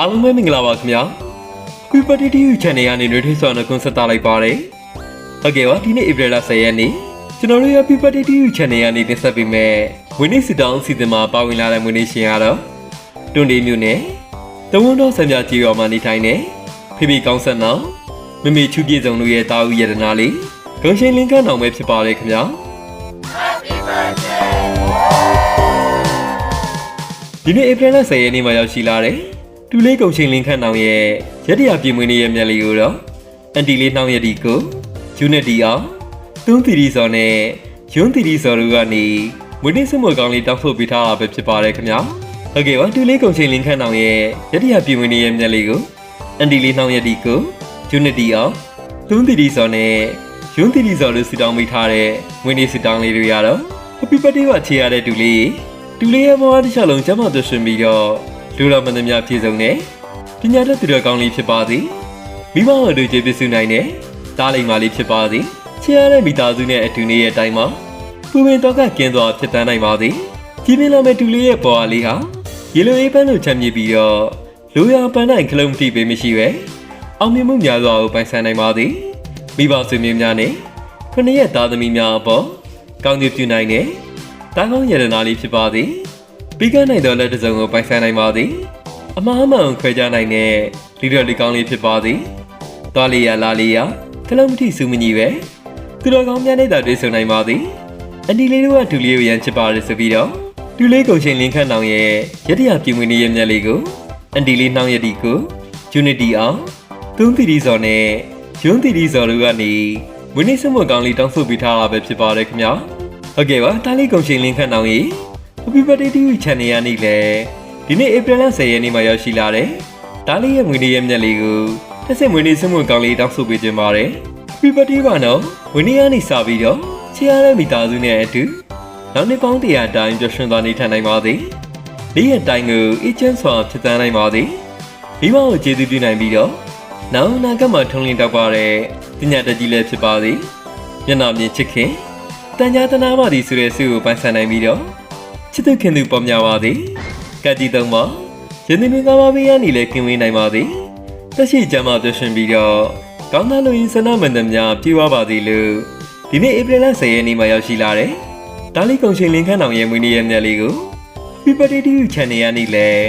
အားလုံးပဲမင်္ဂလာပါခင်ဗျာကွီပတီတီယူ channel ကနေနှွေးထွေးစွာနဲ့ကွန်ဆက်တာလိုက်ပါတယ်ဟုတ်ကဲ့ပါဒီနေ့ April 10ရက်နေ့ကျွန်တော်တို့ရဲ့ People TTU channel ကနေတင်ဆက်ပေးမယ်ဝင်းနေစီတောင်းအစီအစဉ်မှာပါဝင်လာတဲ့မွေးနေ့ရှင်ကတော့တွန်ဒီမျိုးနဲ့တဝန်းတော်ဆံပြကြီးရောမှာနေထိုင်နေဖေဖေကောင်းဆက်နောင်မမေချူပြေဆုံးတို့ရဲ့တာဦးရတနာလေးဂုံရှင်လင်းကန်းအောင်ပဲဖြစ်ပါတယ်ခင်ဗျာဒီနေ့ April 10ရက်နေ့မှာရောက်ရှိလာတဲ့ တူလေးကုံရှင်လင်းခန့်အောင်ရဲ့ရက်တရာပြင်မွေးနေ့ရဲ့မြက်လေးကိုတော့အန်တီလေးနှောင်းရတီကိုဂျူနက်တီအောင်တွန်းတီတီစော်နဲ့ယွန်းတီတီစော်တို့ကနေမွေးနေ့စမွေကောင်းလေးတောက်ဖို့ပေးထားတာပဲဖြစ်ပါတယ်ခင်ဗျာဟုတ်ကဲ့ပါတူလေးကုံရှင်လင်းခန့်အောင်ရဲ့ရက်တရာပြင်မွေးနေ့ရဲ့မြက်လေးကိုအန်တီလေးနှောင်းရတီကိုဂျူနက်တီအောင်တွန်းတီတီစော်နဲ့ယွန်းတီတီစော်တို့စီတောင်းပေးထားတဲ့မွေးနေ့စီတောင်းလေးတွေရတော့ Happy birthday ပါချေရတဲ့တူလေးတူလေးရဲ့ဘဝတစ်ခြားလုံးကျမ်းမာသွရှင်ပြီးတော့ လူတော်မင်းသမီးပြည့်စုံတဲ့ပညာတတ်သူတော်ကောင်းလေးဖြစ်ပါစေမိဘတို့ကျေပြည့်စုံနိုင်တဲ့တားလိမ်မာလေးဖြစ်ပါစေချေရတဲ့မိသားစုနဲ့အတူနေရဲ့အတိုင်းမှာပူပင်တော့ကကင်းစွာဖြစ်တန်းနိုင်ပါစေကြည်ပြင်းလာမဲ့တူလေးရဲ့ဘဝလေးဟာရေလိုအေးပန်းလို့ချမ်းမြေပြီးတော့လူရပန်းနိုင်ခလုံးတိပေးမရှိပဲအောင်မြင်မှုများစွာကိုပိုင်ဆိုင်နိုင်ပါစေမိဘဆွေမျိုးများနဲ့ခொနရဲ့သားသမီးများအပေါ်ကောင်းကျိုးပြုနိုင်တဲ့တာကောင်းရတနာလေးဖြစ်ပါစေ ပြီးကနိုင်သောလက်တစ်စုံကိုပိုင်ဆိုင်နိုင်ပါစေအမှားအမှန်ကိုခွဲခြားနိုင်တဲ့လီတော်လေးကောင်းလေးဖြစ်ပါစေသွားလေးရလာလေးရခလုံးမထိစုမညီပဲသူတော်ကောင်းများနဲ့သာတွေ့ဆုံနိုင်ပါစေအန်ဒီလေးတို့ကဒူလေးကိုရန်ချစ်ပါတယ်ဆိုပြီးတော့ဒူလေးကုံချင်းလင်းခန့်အောင်ရဲ့ရတရပြင်းဝင်နေရဲ့မြက်လေးကိုအန်ဒီလေးနှောင်းရတီကိုဂျူနတီအောင်သွန်းတီတီစော်နဲ့ယွန်းတီတီစော်တို့ကနေဝင်းနေစမွတ်ကောင်းလေးတောင်းဆိုပေးထားတာပဲဖြစ်ပါတယ်ခင်ဗျာဟုတ်ကဲ့ပါတားလေးကုံချင်းလင်းခန့်အောင်ရဲ့ Happy Birthday to you channel ရနေလေဒီနေ့ April 10ရက်နေ့မှာရောက်ရှိလာတယ်ဒါလေးရဲ့ငွေလေးရဲ့မြက်လေးကိုတစ်စက်ငွေလေးစမွတ်ကောင်းလေးတောင်းဆိုပေးခြင်းပါတယ် Happy Birthday ပါနော်ငွေလေးကနေစပြီးတော့ချီရတဲ့မိသားစုနဲ့အတူနောက်နှစ်ပေါင်းတရာတိုင်းပျော်ရွှင်သွားနေထိုင်နိုင်ပါစေနေ့ရက်တိုင်းကိုအေးချမ်းစွာဖြစ်သန်းနိုင်ပါစေမိဘကိုကျေးဇူးပြုနိုင်ပြီးတော့နောက်အနာဂတ်မှာထုံးလင်းတောက်ပါတဲ့ပညာတတ်ကြီးလည်းဖြစ်ပါစေမျက်နှာမြင်ချစ်ခင်တန်ကြာတနာပါသည်ဆိုတဲ့ဆုကိုပိုင်ဆိုင်နိုင်ပြီးတော့ ချစ်သူခင်သူပေါ်များပါသည်ကတိသုံးပါယနေ့မင်္ဂလာပါဘေးကနေလည်းကင်ဝေးနိုင်ပါသည်တက်ရှိကြမှာပြရှင်ပြီးတော့ကောင်းသားလူရင်းစနမန္တများပြေဝပါသည်လို့ဒီနေ့ဧပြီလ10ရက်နေ့မှာရောက်ရှိလာတယ်ဒါလီကုံရှင်လင်းခန်းအောင်ရဲ့မွေးနေ့ရက်မြတ်လေးကို People TV Channel ကနေလည်း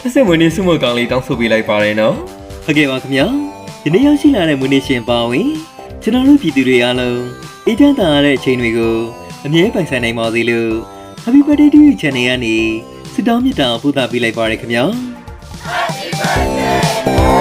တစ်စက်မွေးနေ့စုမကောင်းလေးတောင်းဆိုပေးလိုက်ပါတယ်နော်ဟုတ်ကဲ့ပါခင်ဗျာဒီနေ့ရောက်ရှိလာတဲ့မွေးနေ့ရှင်ပါဝင်ကျွန်တော်တို့ပြည်သူတွေအားလုံးအေးချမ်းသာရတဲ့အချိန်တွေကိုအမြဲပိုင်ဆိုင်နိုင်ပါစေလို့ Happy Birthday to you Channel ကနေစတောင်းမြတ်တာပို့သပေးလိုက်ပါရခင်ဗျာ Happy Birthday